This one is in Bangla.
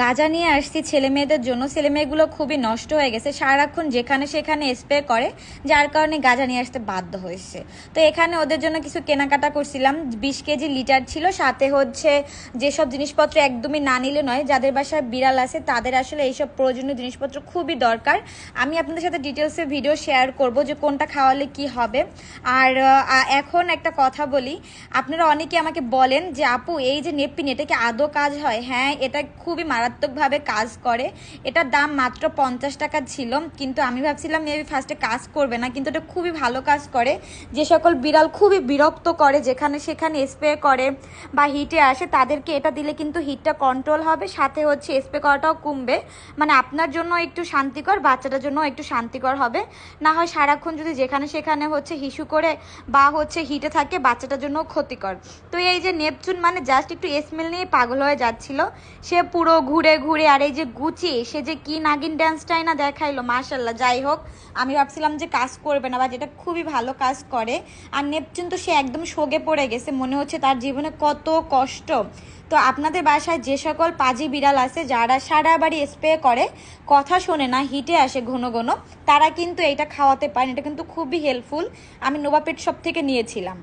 গাঁজা নিয়ে আসছি ছেলে মেয়েদের জন্য। ছেলে মেয়েগুলো খুবই নষ্ট হয়ে গেছে। সারাক্ষণ যেখানে সেখানে স্প্রে করে, যার কারণে গাঁজা নিয়ে আসতে বাধ্য হয়েছে। তো এখানে ওদের জন্য কিছু কেনাকাটা করছিলাম। বিশ কেজি লিটার ছিল। সাথে হচ্ছে যেসব জিনিসপত্র একদমই না নিলে নয়, যাদের বাসায় বিড়াল আছে, তাদের আসলে এইসব প্রয়োজনীয় জিনিসপত্র খুবই দরকার। আমি আপনাদের সাথে ডিটেলসে ভিডিও শেয়ার করব যে কোনটা খাওয়ালে কি হবে। আর এখন একটা কথা বলি। আপনারা অনেকে আমাকে বলেন যে, আপু, এই যে নেপিন এটা কি আদৌ কাজ হয়? হ্যাঁ এটা খুবই মারাত্মকভাবে কাজ করে। এটার দাম মাত্র পঞ্চাশ টাকা ছিল, কিন্তু আমি ভাবছিলাম মেবি ফার্স্টে কাজ করবে না, কিন্তু এটা খুবই ভালো কাজ করে। যে সকল বিড়াল খুবই বিরক্ত করে, যেখানে সেখানে স্প্রে করে বা হিটে আসে, তাদেরকে এটা দিলে কিন্তু হিটটা কন্ট্রোল হবে, সাথে হচ্ছে স্প্রে করাটাও কমবে। মানে আপনার জন্য একটু শান্তিকর, বাচ্চাটার জন্য একটু শান্তিকর হবে। না হয় সারাক্ষণ যদি যেখানে সেখানে হচ্ছে হিসু করে বা হচ্ছে হিটে থাকে, বাচ্চাটার জন্য ক্ষতিকর। তো এই যে নেপচুন মানে জাস্ট একটু স্মেল নিয়ে পাগল হয়ে যাচ্ছিল, সে পুরো ঘুরে ঘুরে ঘুরে আর এই যে গুচি, সে যে কি নাগিন ড্যান্সটাই না দেখাইলো মার্শাল্লাহ যাই হোক। আমি ভাবছিলাম যে কাজ করবে না, বা যেটা খুবই ভালো কাজ করে। আর নেপচুন তো সে একদম সোগে পড়ে গেছে, মনে হচ্ছে তার জীবনে কত কষ্ট। তো আপনাদের বাসায় যে সকল পাজি বিড়াল আছে, যারা সারা বাড়ি স্প্রে করে, কথা শোনে না, হিটে আসে ঘন ঘন, তারা কিন্তু এটা খাওয়াতে পারেন, এটা কিন্তু খুবই হেল্পফুল আমি নোভাপেট সব থেকে নিয়েছিলাম।